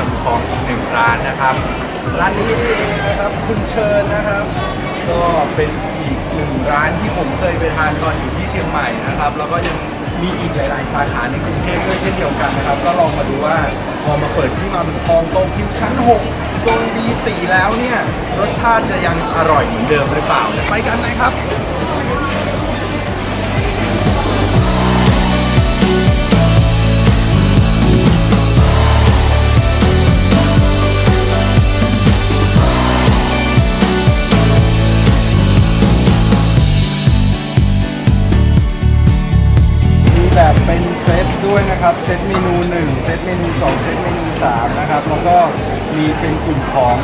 มาบุญคลองหนึ่งร้านนะครับ ร้านนี้นี่เองนะครับคุณเชิญนะครับ ก็เป็นอีกหนึ่งร้านที่ผมเคยไปทานตอนอยู่ที่เชียงใหม่นะครับ แล้วก็ยังมีอีกหลาย ๆ สาขาในกรุงเทพด้วยเช่นเดียวกันนะครับ ก็ลองมาดูว่าพอมาเปิดที่มาบุญคลองตรงคิวชั้น6โซน B4 แล้วเนี่ยรสชาติจะยังอร่อยเหมือนเดิมหรือเปล่าไปกันเลยครับ นะครับเซตเมนู1เซตเมนู2เซตเมนู3นะครับแล้วก็มีเป็นกลุ่มของ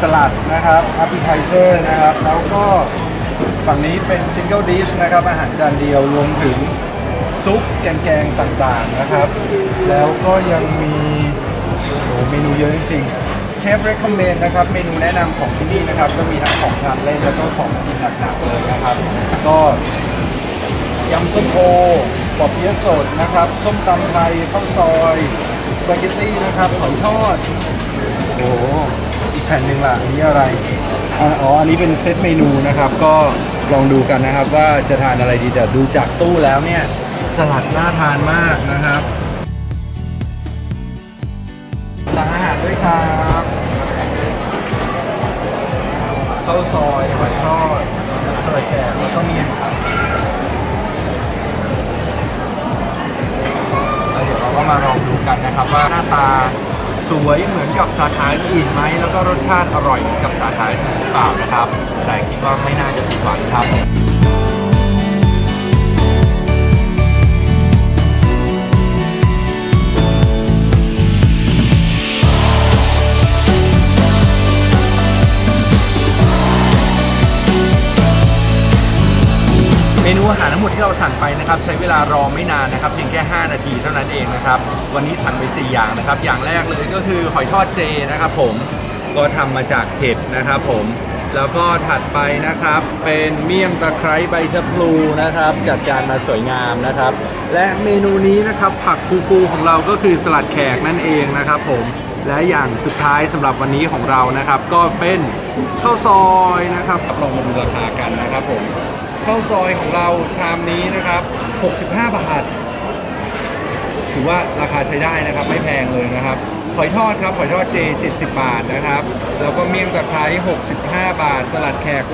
สลัดนะครับ a p p e t i z e r นะครับแล้วก็ฝั่งนี้เป็นซิงเกิลดิชนะครับอาหารจานเดียวรวมถึงซุปแกงๆต่างๆนะครับ แล้วก็ยังมีโอ้เมนูเยอะจริงๆเชฟ recommend นะครับเมนูแนะนำของที่นี่นะครับ ก็มีทั้งของทานเล่นแล้วก็ของกินหนักๆเลยนะครับ ก็ยำส้มโอ ปอบเปี๊ยะสดนะครับส้มตำไทยข้าวซอยสปาเกตตี้นะครับหอยทอด โอ้โหอีกแผ่นหนึ่งล่ะอันนี้อะไรอ่าอ๋ออันนี้เป็นเซตเมนูนะครับ ก็ลองดูกันนะครับว่าจะทานอะไรดีแต่ดูจากตู้แล้วเนี่ยสลัดน่าทานมากนะครับสั่งอาหารด้วยครับข้าวซอยหอยทอด มาลองดูกันนะครับว่าหน้าตาสวยเหมือนกับสาขาอื่นไหมแล้วก็รสชาติอร่อยเหมือนกับสาขาอื่นหรือเปล่านะครับแต่คิดว่าไม่น่าจะผิดหวังครับ นูอาหารทั้งหมดที่เราสั่งไปนะครับใช้เวลารอไม่นานนะครับเพียงแค่ 5 นาทีเท่านั้นเองนะครับวันนี้สั่งไป 4 อย่างนะครับ อย่างแรกเลยก็คือหอยทอดเจนะครับผมก็ทำมาจากเห็ดนะครับผมแล้วก็ถัดไปนะครับเป็นเมี่ยงตะไคร้ใบชะพลูนะครับ จัดจานมาสวยงามนะครับ และเมนูนี้นะครับผักฟูๆของเราก็คือสลัดแขกนั่นเองนะครับผมและอย่างสุดท้ายสำหรับวันนี้ของเรานะครับ ก็เป็นข้าวซอยนะครับลองมาดูราคากันนะครับผม ข้าวซอยของเราชามนี้นะครับ 65 บาท ถือว่าราคาใช้ได้นะครับ ไม่แพงเลยนะครับ หอยทอดครับ หอยทอดเจ 70 บาทนะครับ แล้วก็เมี่ยงตะไคร้65 บาท สลัดแขก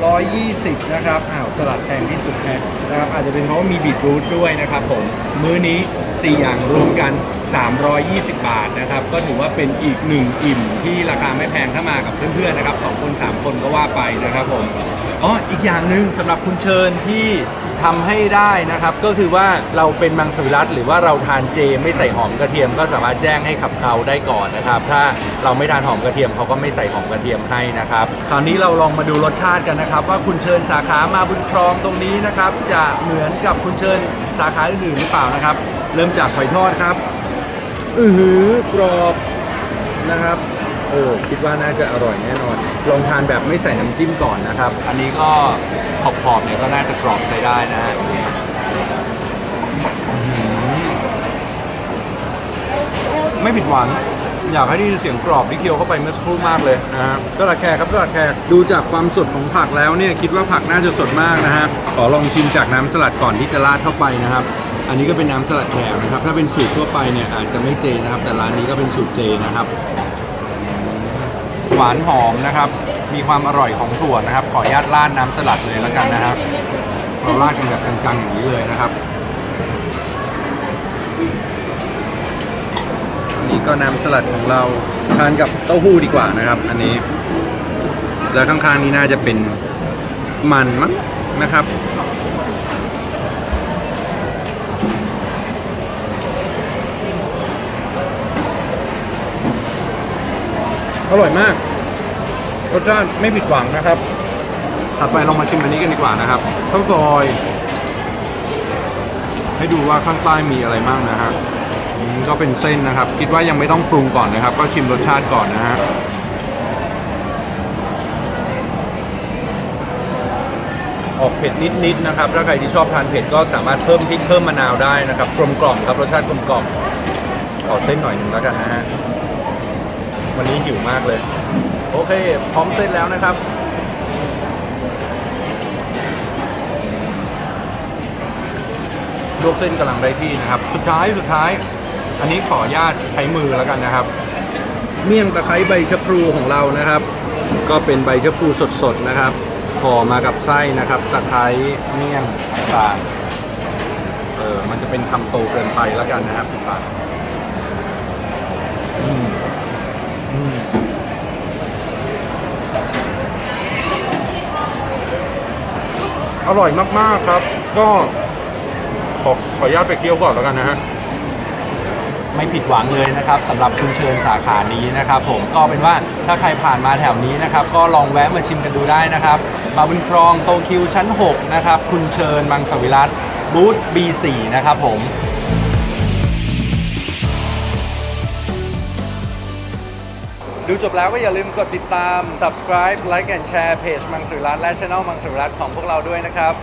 120 นะครับ อ้าว สลัดแพงที่สุดแพงนะครับ อาจจะเป็นเพราะว่ามีบีทรูทด้วยนะครับผม มื้อนี้ 4 อย่างรวมกัน 320 บาทนะครับ ก็ถือว่าเป็นอีกหนึ่งอิ่มที่ราคาไม่แพงถ้ามากับเพื่อนๆนะครับสองคน 3 คนก็ว่าไปนะครับผม อ๋ออีกอย่างหนึ่งสำหรับคุณเชิญที่ทำให้ได้นะครับ ก็คือว่าเราเป็นมังสวิรัตหรือว่าเราทานเจไม่ใส่หอมกระเทียม ก็สามารถแจ้งให้ขับเขาได้ก่อนนะครับ ถ้าเราไม่ทานหอมกระเทียมเขาก็ไม่ใส่หอมกระเทียมให้นะครับ คราวนี้เราลองมาดูรสชาติกันนะครับ ว่าคุณเชิญสาขามาบุญครองตรงนี้นะครับ จะเหมือนกับคุณเชิญสาขาอื่นๆหรือเปล่านะครับ เริ่มจากหอยทอดครับ อือหือกรอบนะครับ โอ้คิดว่าน่าจะอร่อยแน่นอน ลองทานแบบไม่ใส่น้ำจิ้มก่อนนะครับ อันนี้ก็ขอบๆเนี่ยก็น่าจะกรอบใช้ได้นะฮะไม่ผิดหวัง อยากให้ได้ยินเสียงกรอบที่เคี้ยวเข้าไปเมื่อสักครู่มากเลยนะฮะสลัดแขกครับสลัดแขกดูจากความสดของผักแล้วเนี่ยคิดว่าผักน่าจะสดมากนะฮะขอลองชิมจากน้ำสลัดก่อนที่จะราดเข้าไปนะครับ อันนี้ก็เป็นน้ำสลัดแขกนะครับ ถ้าเป็นสูตรทั่วไปเนี่ยอาจจะไม่เจนะครับ แต่ร้านนี้ก็เป็นสูตรเจนะครับ หวานหอมนะครับ มีความอร่อยของถั่วนะครับ ขออนุญาตราดน้ำสลัดเลยแล้วกันนะครับเราราดกันแบบจังๆอย่างนี้เลยนะครับอันนี้ก็น้ำสลัดของเราทานกับเต้าหู้ดีกว่านะครับ อันนี้ แล้วข้างๆนี้น่าจะเป็นมันมั้งนะครับ อร่อยมากรสชาติไม่ผิดหวังนะครับถัดไปลองมาชิมอันนี้กันดีกว่านะครับข้าวซอย ให้ดูว่าข้างใต้มีอะไรบ้างนะฮะก็เป็นเส้นนะครับ คิดว่ายังไม่ต้องปรุงก่อนนะครับ ก็ชิมรสชาติก่อนนะฮะออกเผ็ดนิดๆนะครับ ถ้าใครที่ชอบทานเผ็ดก็สามารถเพิ่มพริกเพิ่มมะนาวได้นะครับกลมกล่อมครับรสชาติกลมกล่อมขอเส้นหน่อยหนึ่งแล้วกันนะฮะ วันนี้หิวมากเลย โอเค พร้อมเส้นแล้วนะครับ ลวกเส้นกำลังได้ที่นะครับ สุดท้ายสุดท้าย อันนี้ขออนุญาตใช้มือแล้วกันนะครับ เมี่ยงตะไคร้ใบชะพลูของเรานะครับ ก็เป็นใบชะพลูสดๆนะครับห่อมากับไส้นะครับตะไคร้เมี่ยงต่างเออมันจะเป็นคำโตเกินไปแล้วกันนะครับคุณปาอืมอืม อร่อยมากๆครับ ก็ขอขออนุญาตไปเคี้ยวก่อนแล้วกันนะฮะ ไม่ผิดหวังเลยนะครับสำหรับคุณเชิญสาขานี้นะครับผมก็เป็นว่าถ้าใครผ่านมาแถวนี้นะครับ ก็ลองแวะมาชิมกันดูได้นะครับ มาบุญครองโตคิวชั้น 6 นะครับ คุณเชิญมังสวิรัตบูธ B4 นะครับผม ดูจบแล้วก็อย่าลืมกดติดตาม subscribe like and share เพจมังสวิรัตและ channel มังสวิรัตของพวกเราด้วยนะครับ